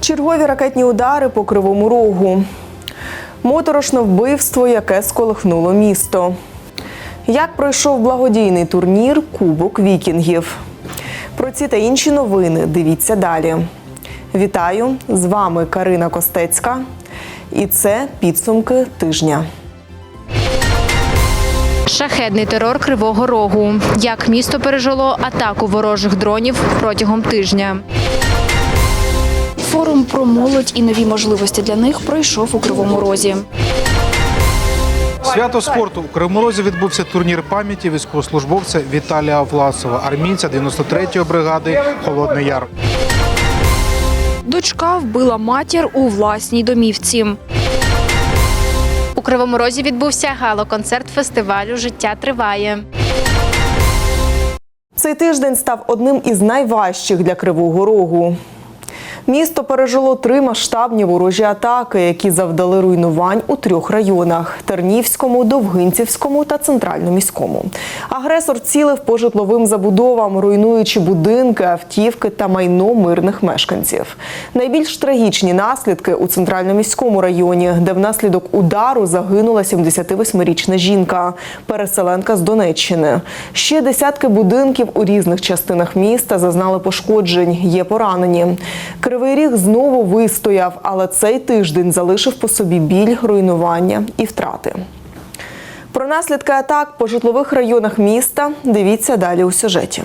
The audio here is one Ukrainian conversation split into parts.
Чергові ракетні удари по кривому рогу. Моторошне вбивство, яке сколихнуло місто. Як пройшов благодійний турнір Кубок Вікінгів. Про ці та інші новини дивіться далі. Вітаю! З вами Карина Костецька. І це підсумки тижня. Шахедний терор Кривого Рогу. Як місто пережило атаку ворожих дронів протягом тижня. Форум про молодь і нові можливості для них пройшов у Кривому Розі. Свято спорту у Кривому Розі відбувся турнір пам'яті військовослужбовця Віталія Власова, армійця 93-ї бригади Холодний Яр. Дочка вбила матір у власній домівці. У Кривому Розі відбувся гало-концерт фестивалю Життя триває. Цей тиждень став одним із найважчих для Кривого Рогу. Місто пережило три масштабні ворожі атаки, які завдали руйнувань у трьох районах: Тернівському, Довгинцівському та Центральноміському. Агресор цілив по житловим забудовам, руйнуючи будинки, автівки та майно мирних мешканців. Найбільш трагічні наслідки у центральноміському районі, де внаслідок удару загинула 78-річна жінка, переселенка з Донеччини. Ще десятки будинків у різних частинах міста зазнали пошкоджень, є поранені. Кривий ріг знову вистояв, але цей тиждень залишив по собі біль, руйнування і втрати. Про наслідки атак по житлових районах міста дивіться далі у сюжеті.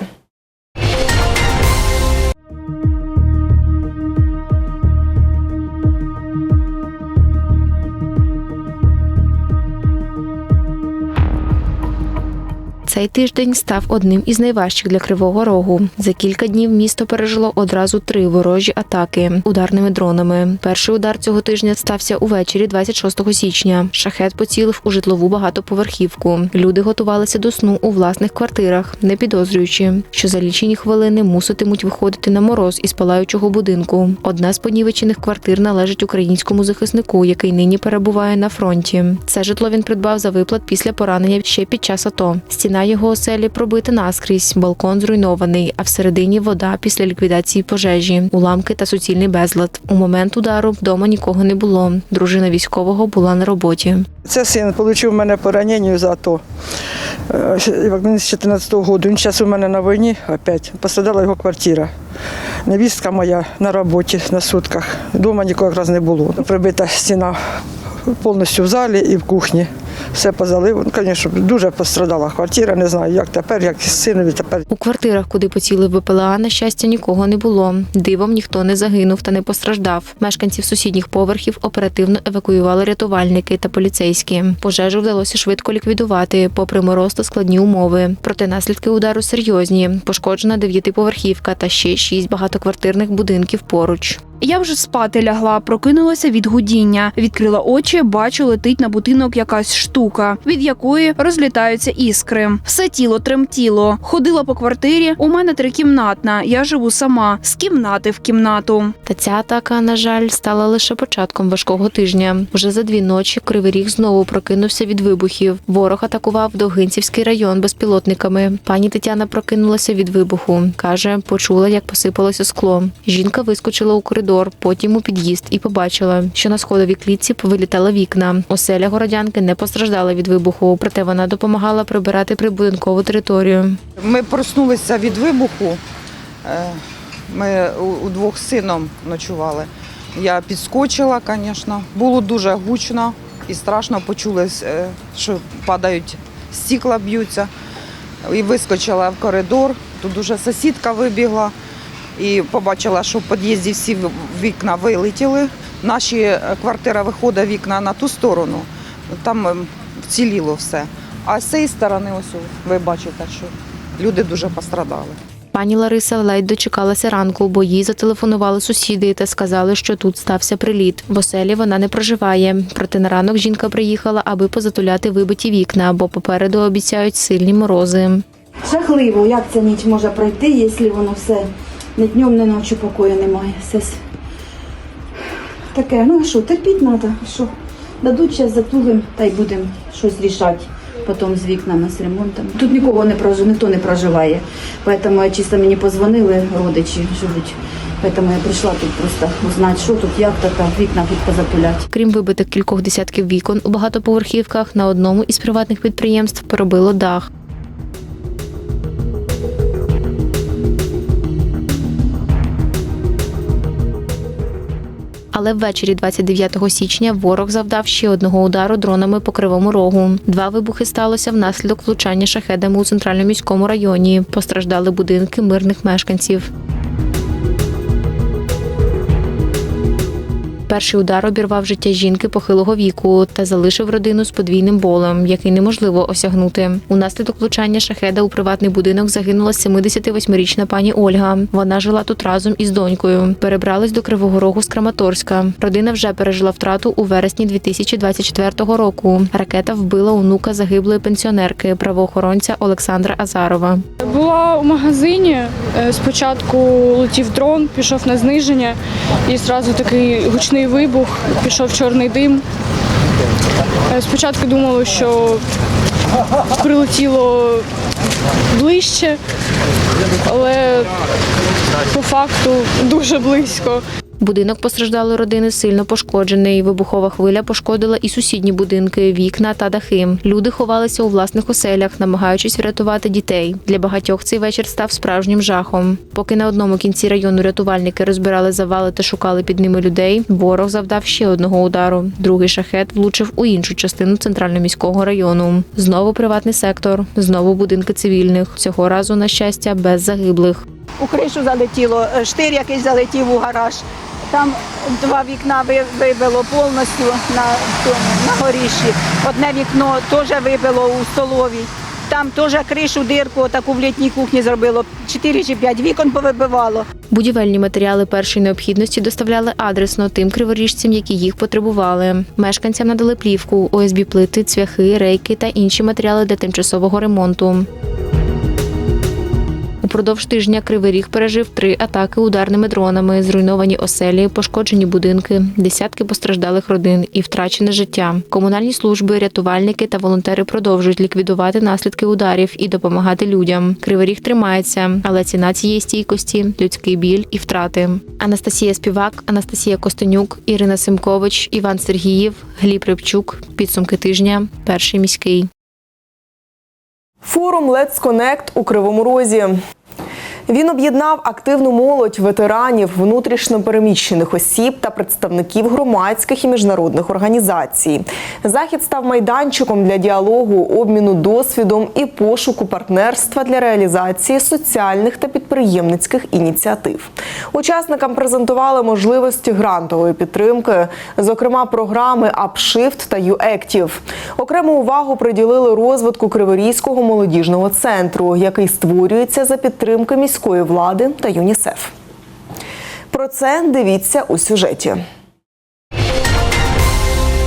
Цей тиждень став одним із найважчих для Кривого Рогу. За кілька днів місто пережило одразу три ворожі атаки ударними дронами. Перший удар цього тижня стався увечері 26 січня. Шахет поцілив у житлову багатоповерхівку. Люди готувалися до сну у власних квартирах, не підозрюючи, що за лічені хвилини муситимуть виходити на мороз із палаючого будинку. Одна з понівечених квартир належить українському захиснику, який нині перебуває на фронті. Це житло він придбав за виплат після поранення ще під час АТО. Стіна його оселі пробита наскрізь, балкон зруйнований, а всередині вода після ліквідації пожежі, уламки та суцільний безлад. У момент удару вдома нікого не було. Дружина військового була на роботі. Це син отримав мене поранення за АТО. Е, він з 14-го року. Він зараз у мене на війні опять. Пострадала його квартира. Невістка моя на роботі на сутках. Дома нікого якраз не було. Прибита стіна повністю в залі і в кухні. Все позалив. Ну, звісно, дуже пострадала квартира. Не знаю, як тепер, як синові тепер. У квартирах, куди поцілив БПЛА, на щастя, нікого не було. Дивом ніхто не загинув та не постраждав. Мешканців сусідніх поверхів оперативно евакуювали рятувальники та поліцейські. Пожежу вдалося швидко ліквідувати, попри мороз та складні умови. Проте наслідки удару серйозні. Пошкоджена дев'ятиповерхівка та ще шість багатоквартирних будинків поруч. Я вже спати лягла, прокинулася від гудіння. Відкрила очі, бачу, летить на будинок якась штука, від якої розлітаються іскри. Все тіло тремтіло. Ходила по квартирі. У мене трикімнатна. Я живу сама з кімнати в кімнату. Та ця атака, на жаль, стала лише початком важкого тижня. Вже за дві ночі Кривий Ріг знову прокинувся від вибухів. Ворог атакував Довгинцівський район безпілотниками. Пані Тетяна прокинулася від вибуху. каже, почула, як посипалося скло. Жінка вискочила у коридор, потім у під'їзд і побачила, що на сходовій клітці повилітали вікна. Оселя городянки не постраждала від вибуху, проте вона допомагала прибирати прибудинкову територію. Ми проснулися від вибуху. Е, Ми у- удвох з сином ночували. Я підскочила, звісно. Було дуже гучно і страшно почули, е, що падають стікла, б'ються. І вискочила в коридор. Тут дуже сусідка вибігла і побачила, що в під'їзді всі вікна вилетіли. Наші е, квартира виходить вікна на ту сторону. Там ем, вціліло все. А з цієї сторони, ось ви бачите, що люди дуже пострадали. Пані Лариса ледь дочекалася ранку, бо їй зателефонували сусіди та сказали, що тут стався приліт. В оселі вона не проживає. Проте на ранок жінка приїхала, аби позатуляти вибиті вікна, бо попереду обіцяють сильні морози. Жахливо, як ця ніч може пройти, якщо воно все ні днем, ні ночі покою немає. Таке, ну а що, терпіть треба, що дадуть час затулим та й будемо щось рішати. потім з вікнами, з ремонтом. Тут нікого не проживає, ніхто не проживає. Тому чисто мені позвонили родичі живуть. Тому я прийшла тут просто узнати, що тут, як то так, вікна тут позапилять. Крім вибитих кількох десятків вікон у багатоповерхівках, на одному із приватних підприємств поробило дах. Але ввечері 29 січня ворог завдав ще одного удару дронами по кривому рогу. Два вибухи сталося внаслідок влучання шахедами у центральному міському районі. Постраждали будинки мирних мешканців. Перший удар обірвав життя жінки похилого віку та залишив родину з подвійним болем, який неможливо осягнути. Унаслідок влучання шахеда у приватний будинок загинула 78-річна пані Ольга. Вона жила тут разом із донькою. Перебрались до Кривого Рогу з Краматорська. Родина вже пережила втрату у вересні 2024 року. Ракета вбила онука загиблої пенсіонерки, правоохоронця Олександра Азарова. Була у магазині. е, Спочатку летів дрон, пішов на зниження, і одразу такий гучний вибух, пішов чорний дим. Е, Спочатку думали, що прилетіло ближче, але по факту дуже близько. Будинок постраждалої родини сильно пошкоджений. Вибухова хвиля пошкодила і сусідні будинки, вікна та дахи. Люди ховалися у власних оселях, намагаючись врятувати дітей. Для багатьох цей вечір став справжнім жахом. Поки на одному кінці району рятувальники розбирали завали та шукали під ними людей. Ворог завдав ще одного удару. Другий шахет влучив у іншу частину центрально-міського району. Знову приватний сектор, знову будинки цивільних. Цього разу, на щастя, без загиблих. у кришу залетіло, е, штир якийсь залетів у гараж. Там два вікна вибило повністю на, на горіші. Одне вікно теж вибило у столовій. Там теж кришу, дирку, таку в літній кухні зробило. Чотири чи п'ять вікон повибивало. Будівельні матеріали першої необхідності доставляли адресно тим криворіжцям, які їх потребували. Мешканцям надали плівку, ОСБ плити, цвяхи, рейки та інші матеріали для тимчасового ремонту. Упродовж тижня Кривий Ріг пережив три атаки ударними дронами, зруйновані оселі, пошкоджені будинки, десятки постраждалих родин і втрачене життя. Комунальні служби, рятувальники та волонтери продовжують ліквідувати наслідки ударів і допомагати людям. Кривий Ріг тримається, але ціна цієї стійкості людський біль і втрати. Анастасія Співак, Анастасія Костенюк, Ірина Симкович, Іван Сергіїв, Гліб Рибчук. Підсумки тижня. Перший міський. Форум Let's Connect у Кривому Розі. Він об'єднав активну молодь ветеранів, внутрішньопереміщених осіб та представників громадських і міжнародних організацій. Захід став майданчиком для діалогу, обміну досвідом і пошуку партнерства для реалізації соціальних та підприємницьких ініціатив. Учасникам презентували можливості грантової підтримки, зокрема програми Upshift та UActive. Окрему увагу приділили розвитку Криворізького молодіжного центру, який створюється за підтримки міської влади та ЮНІСЕФ. Про це дивіться у сюжеті.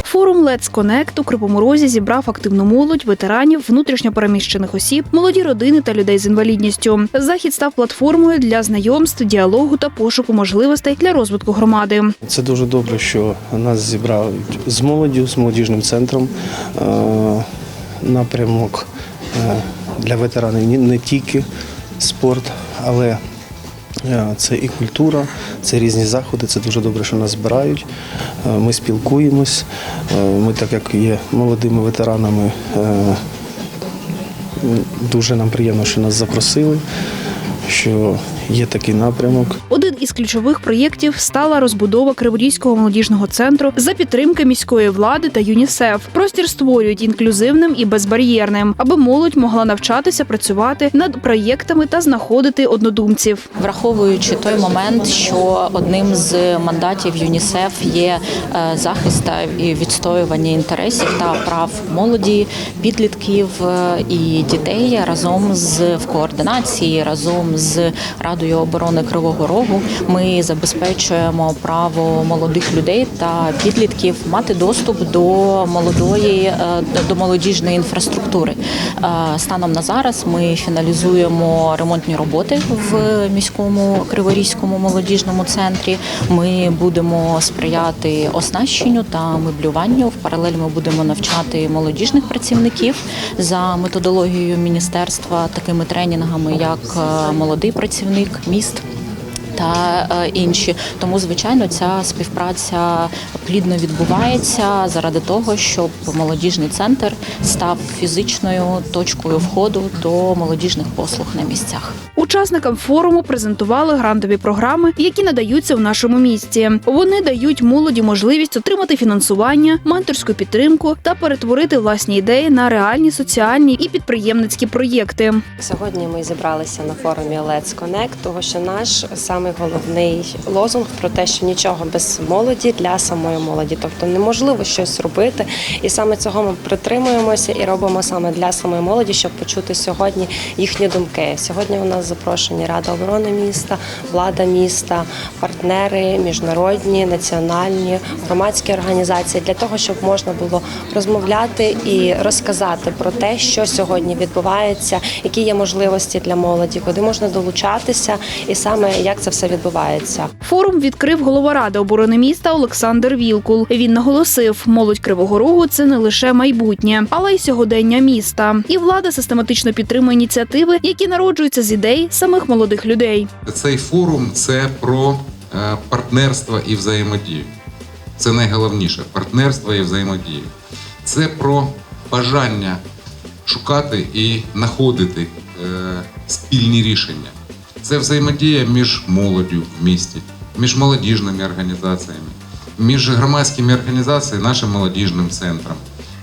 Форум Let's Connect у Кривому Розі зібрав активну молодь, ветеранів, внутрішньопереміщених осіб, молоді родини та людей з інвалідністю. Захід став платформою для знайомств, діалогу та пошуку можливостей для розвитку громади. Це дуже добре, що нас зібрають з молоддю, з молодіжним центром. Е, Напрямок е, для ветеранів ні- не тільки спорт, але е, це і культура, це різні заходи. Це дуже добре, що нас збирають. Е, Ми спілкуємось. Е, Ми, так як є молодими ветеранами, дуже нам приємно, що нас запросили, що є такий напрямок. Один із ключових проєктів стала розбудова Криворізького молодіжного центру за підтримки міської влади та ЮНІСЕФ. Простір створюють інклюзивним і безбар'єрним, аби молодь могла навчатися працювати над проєктами та знаходити однодумців. Враховуючи той момент, що одним з мандатів ЮНІСЕФ є е, захист та і відстоювання інтересів та прав молоді, підлітків е, і дітей разом з в координації, разом з радою Радою оборони Кривого Рогу ми забезпечуємо право молодих людей та підлітків мати доступ до молодої е, до молодіжної інфраструктури. Е, Станом на зараз ми фіналізуємо ремонтні роботи в міському Криворізькому молодіжному центрі. Ми будемо сприяти оснащенню та меблюванню. В паралель ми будемо навчати молодіжних працівників за методологією міністерства такими тренінгами, як е, молодий працівник міст. Та е, інші тому, звичайно, ця співпраця плідно відбувається заради того, щоб молодіжний центр став фізичною точкою входу до молодіжних послуг на місцях. Учасникам форуму презентували грантові програми, які надаються в нашому місті. Вони дають молоді можливість отримати фінансування, менторську підтримку та перетворити власні ідеї на реальні соціальні і підприємницькі проєкти. Сьогодні ми зібралися на форумі Let's Connect, тому що наш самий головний лозунг про те, що нічого без молоді для самої молоді, тобто неможливо щось робити, і саме цього ми притримуємося і робимо саме для самої молоді, щоб почути сьогодні їхні думки. Сьогодні у нас запрошені Рада оборони міста, влада міста, партнери, міжнародні, національні, громадські організації для того, щоб можна було розмовляти і розказати про те, що сьогодні відбувається, які є можливості для молоді, куди можна долучатися, і саме як це все відбувається. Форум відкрив голова ради оборони міста Олександр Вілкул. Він наголосив, молодь Кривого Рогу це не лише майбутнє, але й сьогодення міста. І влада систематично підтримує ініціативи, які народжуються з ідей самих молодих людей. Цей форум це про е, партнерство і взаємодію. Це найголовніше партнерство і взаємодію. Це про бажання шукати і знаходити е, спільні рішення. Це взаємодія між молоддю в місті, між молодіжними організаціями, між громадськими організаціями, нашим молодіжним центром,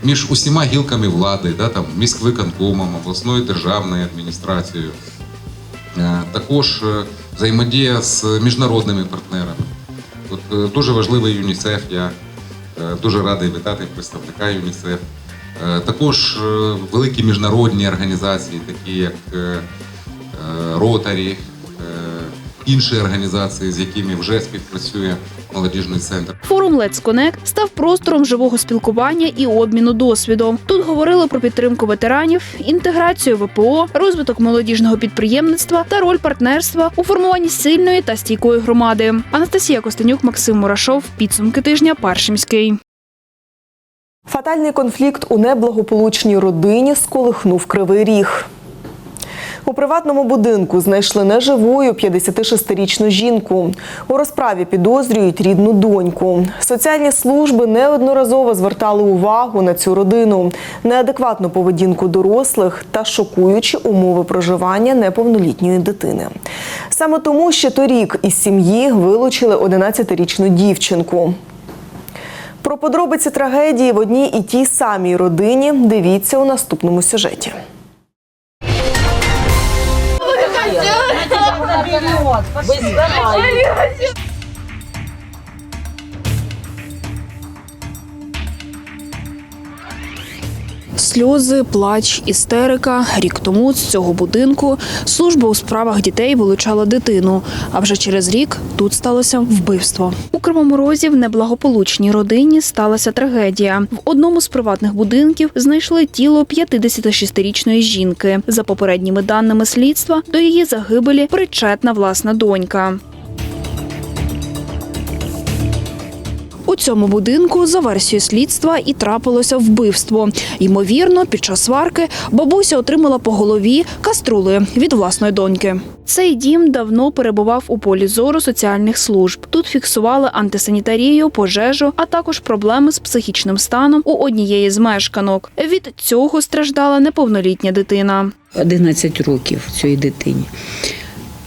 між усіма гілками влади, да, там, міськвиконкомом, обласною державною адміністрацією. Е, Також е, взаємодія з міжнародними партнерами. От е, дуже важливий ЮНІСЕФ. Я дуже радий вітати представника ЮНІСЕФ. Також великі міжнародні організації, такі як Ротарі, інші організації, з якими вже співпрацює молодіжний центр. Форум Let's Connect став простором живого спілкування і обміну досвідом. Говорили про підтримку ветеранів, інтеграцію ВПО, розвиток молодіжного підприємництва та роль партнерства у формуванні сильної та стійкої громади. Анастасія Костенюк, Максим Мурашов. Підсумки тижня. Паршимський. Фатальний конфлікт у неблагополучній родині сколихнув кривий ріг. У приватному будинку знайшли неживою 56-річну жінку. У розправі підозрюють рідну доньку. Соціальні служби неодноразово звертали увагу на цю родину, неадекватну поведінку дорослих та шокуючі умови проживання неповнолітньої дитини. Саме тому ще торік із сім'ї вилучили 11-річну дівчинку. Про подробиці трагедії в одній і тій самій родині дивіться у наступному сюжеті. мільйон. Ви збираєте. Сльози, плач, істерика. Рік тому з цього будинку служба у справах дітей вилучала дитину. А вже через рік тут сталося вбивство. У Кривому Розі в неблагополучній родині сталася трагедія. В одному з приватних будинків знайшли тіло 56-річної жінки. За попередніми даними слідства, до її загибелі причетна власна донька. У цьому будинку за версією слідства і трапилося вбивство. Ймовірно, під час сварки бабуся отримала по голові каструли від власної доньки. Цей дім давно перебував у полі зору соціальних служб. Тут фіксували антисанітарію, пожежу, а також проблеми з психічним станом у однієї з мешканок. Від цього страждала неповнолітня дитина. 11 років цій дитині.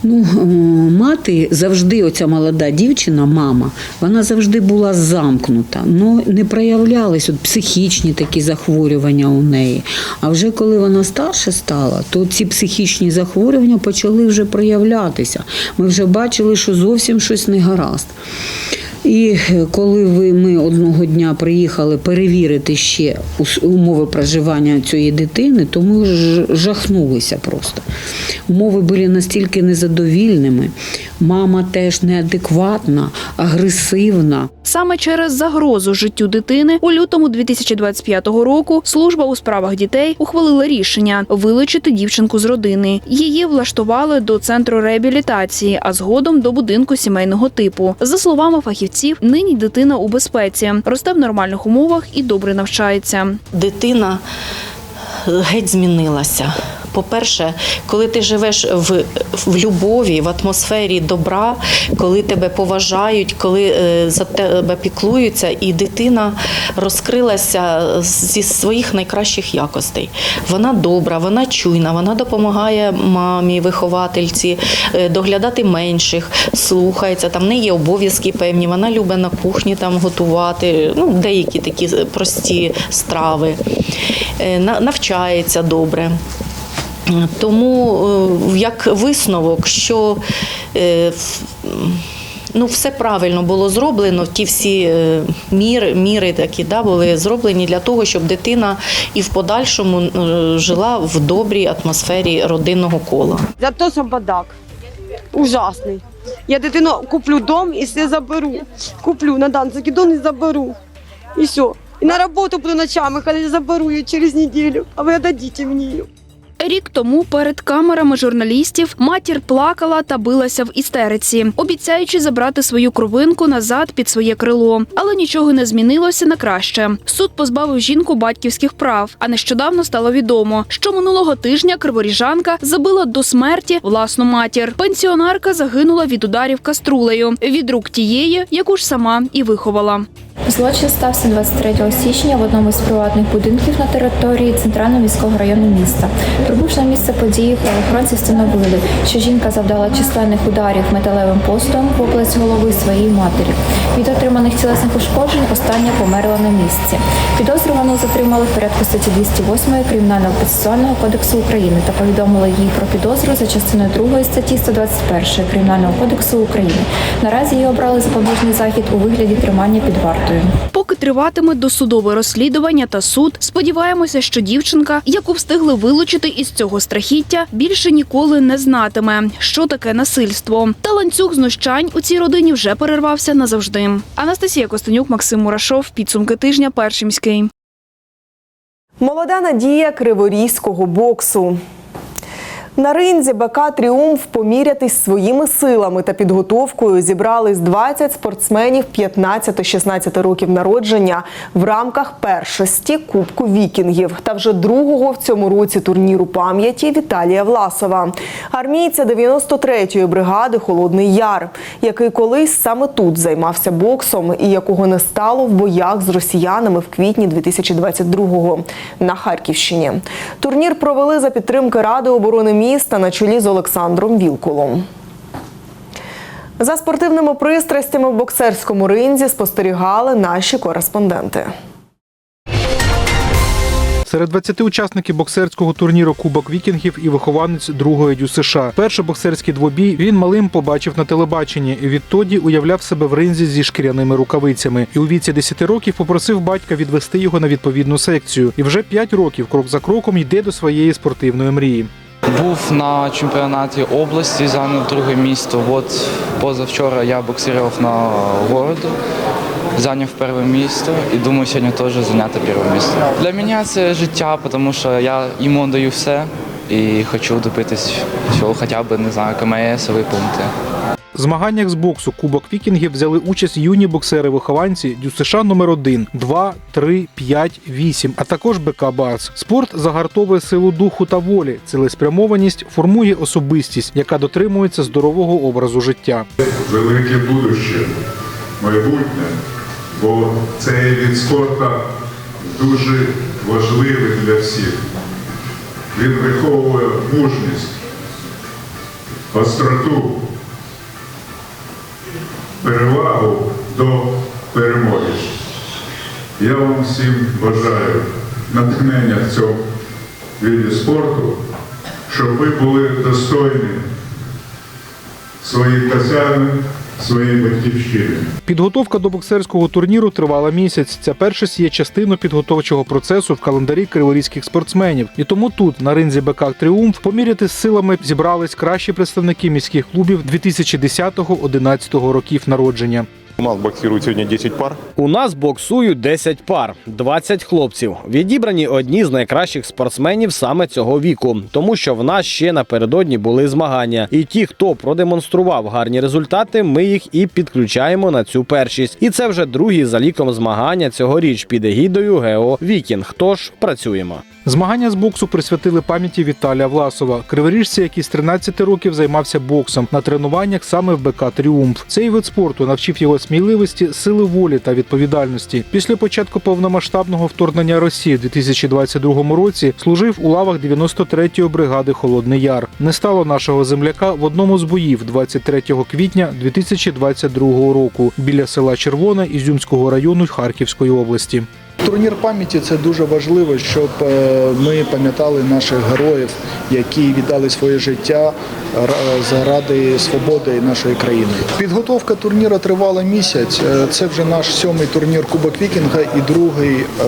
Ну, е, мати завжди, оця молода дівчина, мама, вона завжди була замкнута. Ну, не проявлялись от психічні такі захворювання у неї. А вже коли вона старше стала, то ці психічні захворювання почали вже проявлятися. Ми вже бачили, що зовсім щось не гаразд. І е, коли ви, ми одного дня приїхали перевірити ще умови проживання цієї дитини, то ми жахнулися просто. Умови були настільки незадовільними. Мама теж неадекватна, агресивна. Саме через загрозу життю дитини у лютому 2025 року служба у справах дітей ухвалила рішення вилучити дівчинку з родини. Її влаштували до центру реабілітації, а згодом до будинку сімейного типу. За словами фахівців, нині дитина у безпеці, росте в нормальних умовах і добре навчається. дитина геть змінилася. По-перше, коли ти живеш в, в любові, в атмосфері добра, коли тебе поважають, коли е, за тебе піклуються, і дитина розкрилася зі своїх найкращих якостей. Вона добра, вона чуйна, вона допомагає мамі, виховательці, е, доглядати менших, слухається. Там в неї є обов'язки певні. Вона любить на кухні там готувати, ну деякі такі прості страви, Е, на- навчається добре. Тому е, як висновок, що е, ну, все правильно було зроблено, ті всі е, міри, міри такі да, були зроблені для того, щоб дитина і в подальшому жила в добрій атмосфері родинного кола. Зато собадак. Ужасний. Я дитину куплю дом і все заберу. Куплю на дан закидон і заберу. І все. І на роботу буду ночами, коли заберу її через неділю. А ви дадите мені її. Рік тому перед камерами журналістів матір плакала та билася в істериці, обіцяючи забрати свою кровинку назад під своє крило. Але нічого не змінилося на краще. Суд позбавив жінку батьківських прав. А нещодавно стало відомо, що минулого тижня криворіжанка забила до смерті власну матір. Пенсіонерка загинула від ударів каструлею від рук тієї, яку ж сама і виховала. Злочин стався 23 січня в одному з приватних будинків на території центрального міського району міста. Прибувши на місце події, правоохоронці встановили, що жінка завдала численних ударів металевим постом в область голови своєї матері. Від отриманих тілесних ушкоджень остання померла на місці. Підозрювану затримали в порядку статті 208 Кримінального процесуального кодексу України та повідомили їй про підозру за частиною 2 статті 121 Кримінального кодексу України. Наразі її обрали запобіжний захід у вигляді тримання під вартою. Поки триватиме досудове розслідування та суд, сподіваємося, що дівчинка, яку встигли вилучити із цього страхіття, більше ніколи не знатиме, що таке насильство. Та ланцюг знущань у цій родині вже перервався назавжди. Анастасія Костенюк, Максим Мурашов. Підсумки тижня. Перший міський. Молода надія криворізького боксу. На ринзі БК Тріумф помірятись своїми силами та підготовкою зібрались 20 спортсменів 15-16 років народження в рамках першості Кубку Вікінгів та вже другого в цьому році турніру пам'яті Віталія Власова, армійця 93-ї бригади Холодний Яр, який колись саме тут займався боксом і якого не стало в боях з росіянами в квітні 2022-го на Харківщині. Турнір провели за підтримки Ради оборони міста на чолі з Олександром Вілкулом. За спортивними пристрастями в боксерському ринзі спостерігали наші кореспонденти. Серед 20 учасників боксерського турніру Кубок Вікінгів і вихованець другої дю США. Перший боксерський двобій він малим побачив на телебаченні. і Відтоді уявляв себе в ринзі зі шкіряними рукавицями. І у віці 10 років попросив батька відвести його на відповідну секцію. І вже 5 років крок за кроком йде до своєї спортивної мрії. Був на чемпіонаті області, зайняв друге місто. От позавчора я боксував на городу, зайняв перше місце і думаю сьогодні теж зайняти перше місце. Для мене це життя, тому що я йому даю все і хочу добитись всього хоча б, не знаю, КМС, пункти. В змаганнях з боксу Кубок Вікінгів взяли участь юні боксери-вихованці ДЮСШ номер 1 2, 3, 5, 8, а також БК Барс. Спорт загартовує силу духу та волі. Цілеспрямованість формує особистість, яка дотримується здорового образу життя. велике будуще, майбутнє, бо цей від спорту дуже важливий для всіх. Він виховує мужність, остроту, перевагу до перемоги. Я вам всім бажаю натхнення в цьому віді спорту, щоб ви були достойні своїх досягнень своєї батьківщини. Підготовка до боксерського турніру тривала місяць. Ця першість є частиною підготовчого процесу в календарі криворізьких спортсменів. І тому тут, на ринзі БК Тріумф, поміряти з силами зібрались кращі представники міських клубів 2010-2011 років народження. У нас боксируют сегодня 10 пар. У нас боксують 10 пар, 20 хлопців. Відібрані одні з найкращих спортсменів саме цього віку, тому що в нас ще напередодні були змагання. І ті, хто продемонстрував гарні результати, ми їх і підключаємо на цю першість. І це вже другі за ліком змагання цьогоріч під егідою Гео Вікінг. Тож працюємо. Змагання з боксу присвятили пам'яті Віталія Власова, криворіжця, який з 13 років займався боксом на тренуваннях саме в БК Тріумф. Цей вид спорту навчив його сміливості, сили волі та відповідальності. Після початку повномасштабного вторгнення Росії в 2022 році служив у лавах 93-ї бригади Холодний Яр. Не стало нашого земляка в одному з боїв 23 квітня 2022 року біля села Червона Ізюмського району Харківської області. Турнір пам'яті це дуже важливо, щоб е, ми пам'ятали наших героїв, які віддали своє життя заради свободи нашої країни. Підготовка турніру тривала місяць. Е, Це вже наш сьомий турнір Кубок Вікінга і другий е,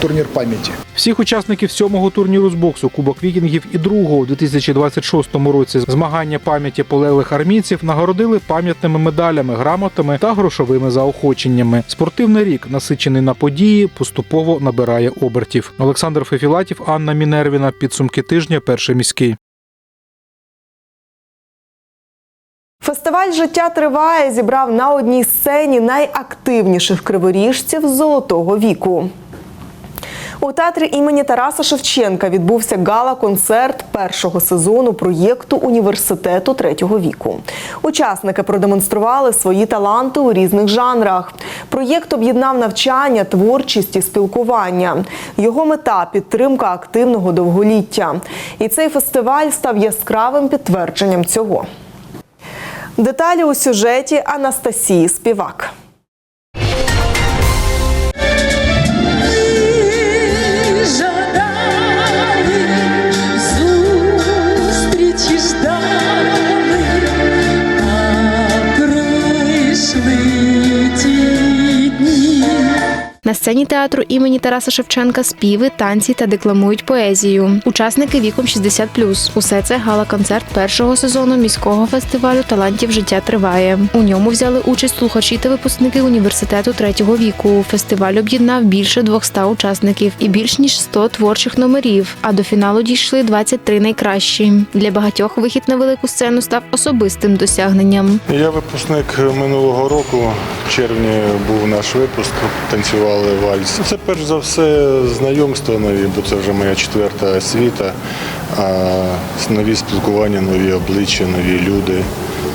турнір пам'яті. Всіх учасників сьомого турніру з боксу Кубок Вікінгів і другого у 2026 році змагання пам'яті полеглих армійців нагородили пам'ятними медалями, грамотами та грошовими заохоченнями. Спортивний рік, насичений на події, поступово набирає обертів. Олександр Фефілатів, Анна Мінервіна. Підсумки тижня. Перший міський. Фестиваль життя триває зібрав на одній сцені найактивніших криворіжців золотого віку. У театрі імені Тараса Шевченка відбувся гала-концерт першого сезону проєкту університету третього віку. Учасники продемонстрували свої таланти у різних жанрах. Проєкт об'єднав навчання, творчість і спілкування. Його мета підтримка активного довголіття. І цей фестиваль став яскравим підтвердженням цього. Деталі у сюжеті Анастасії Співак. На сцені театру імені Тараса Шевченка співи, танці та декламують поезію. Учасники віком 60+. Усе це гала-концерт першого сезону міського фестивалю талантів життя триває. У ньому взяли участь слухачі та випускники університету третього віку. Фестиваль об'єднав більше 200 учасників і більш ніж 100 творчих номерів. А до фіналу дійшли 23 найкращі. Для багатьох вихід на велику сцену став особистим досягненням. Я випускник минулого року. В червні був наш випуск, танцювали вальс. Це перш за все знайомство нові, бо це вже моя четверта освіта. Нові спілкування, нові обличчя, нові люди.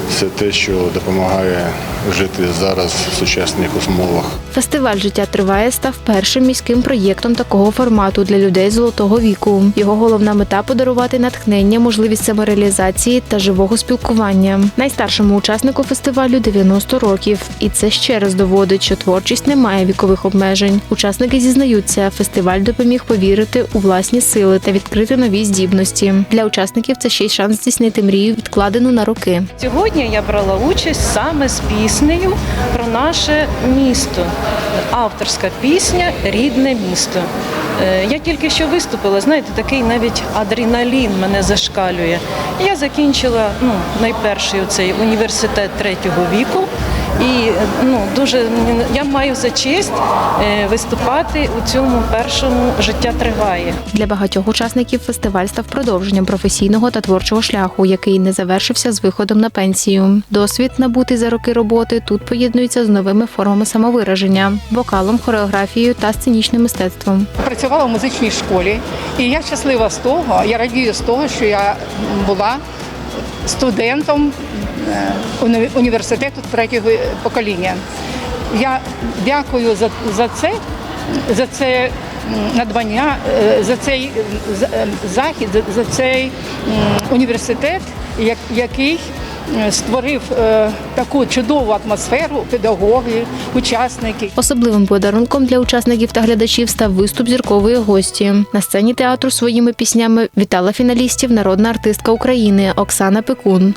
Це те, що допомагає жити зараз в сучасних умовах. Фестиваль життя триває став першим міським проєктом такого формату для людей золотого віку. Його головна мета подарувати натхнення, можливість самореалізації та живого спілкування. Найстаршому учаснику фестивалю 90 років, і це ще раз доводить, що творчість не має вікових обмежень. Учасники зізнаються, фестиваль допоміг повірити у власні сили та відкрити нові здібності. Для учасників це ще й шанс здійснити мрію, відкладену на роки. Сьогодні я брала участь саме з піснею про наше місто. Авторська пісня Рідне місто. Е, Я тільки що виступила, знаєте, такий навіть адреналін мене зашкалює. Я закінчила ну, найперший цей університет третього віку. І ну, дуже я маю за честь е, виступати у цьому першому життя триває. Для багатьох учасників фестиваль став продовженням професійного та творчого шляху, який не завершився з виходом на пенсію. Досвід, набутий за роки роботи, тут поєднується з новими формами самовираження, вокалом, хореографією та сценічним мистецтвом. Працювала в музичній школі, і я щаслива з того, я радію з того, що я була студентом е, університету третього покоління. Я дякую за, за це, за це надбання, е, за цей захід, за, цей університет, як- який створив е, таку чудову атмосферу, педагоги, учасники. Особливим подарунком для учасників та глядачів став виступ зіркової гості. На сцені театру своїми піснями вітала фіналістів народна артистка України Оксана Пекун.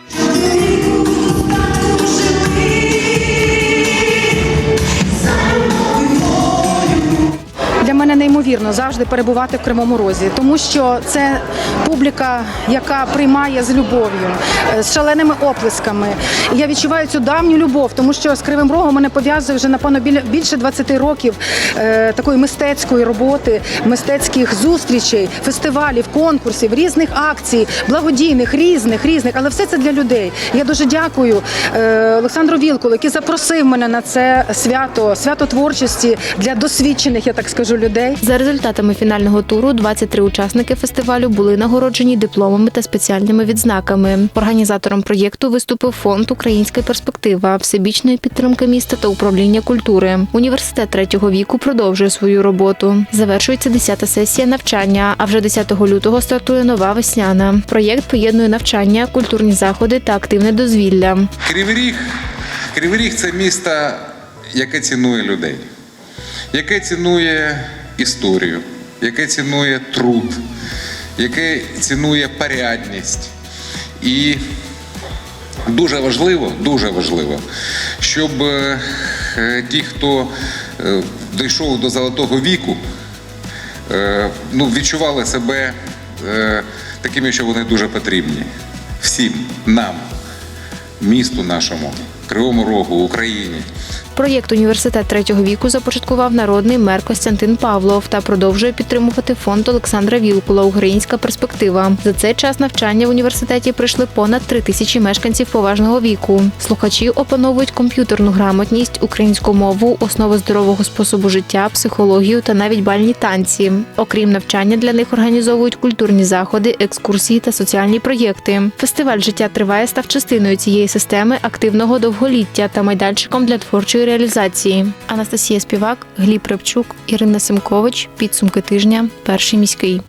Неймовірно завжди перебувати в Кривому Розі, тому що це публіка, яка приймає з любов'ю, е, з шаленими оплесками. Я відчуваю цю давню любов, тому що з Кривим Рогом мене пов'язує вже напевно більше 20 років е, такої мистецької роботи, мистецьких зустрічей, фестивалів, конкурсів, різних акцій, благодійних, різних, різних, але все це для людей. Я дуже дякую е, Олександру Вілкулу, який запросив мене на це свято, свято творчості для досвідчених, я так скажу, людей. За результатами фінального туру 23 учасники фестивалю були нагороджені дипломами та спеціальними відзнаками. Організатором проєкту виступив фонд Українська перспектива, всебічної підтримки міста та управління культури. Університет третього віку продовжує свою роботу. Завершується 10-та сесія навчання. А вже 10 лютого стартує нова весняна. Проєкт поєднує навчання, культурні заходи та активне дозвілля. Кривий Ріг, Кривий Ріг це місто, яке цінує людей, яке цінує історію, яке цінує труд, яке цінує порядність. І дуже важливо, дуже важливо, щоб е, ті, хто е, дійшов до золотого віку, е, ну, відчували себе такими, що вони дуже потрібні. Всім нам, місту нашому, Кривому Рогу, Україні. Проєкт університет третього віку започаткував народний мер Костянтин Павлов та продовжує підтримувати фонд Олександра Вілкула Українська перспектива. За цей час навчання в університеті прийшли понад три тисячі мешканців поважного віку. Слухачі опановують комп'ютерну грамотність, українську мову, основи здорового способу життя, психологію та навіть бальні танці. Окрім навчання, для них організовують культурні заходи, екскурсії та соціальні проєкти. Фестиваль життя триває став частиною цієї системи активного довголіття та майданчиком для творчої реалізації. Анастасія Співак, Гліб Рибчук, Ірина Симкович. Підсумки тижня. Перший міський.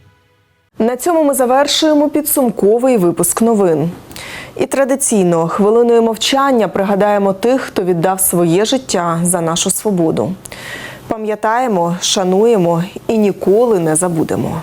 На цьому ми завершуємо підсумковий випуск новин. І традиційно хвилиною мовчання пригадаємо тих, хто віддав своє життя за нашу свободу. Пам'ятаємо, шануємо і ніколи не забудемо.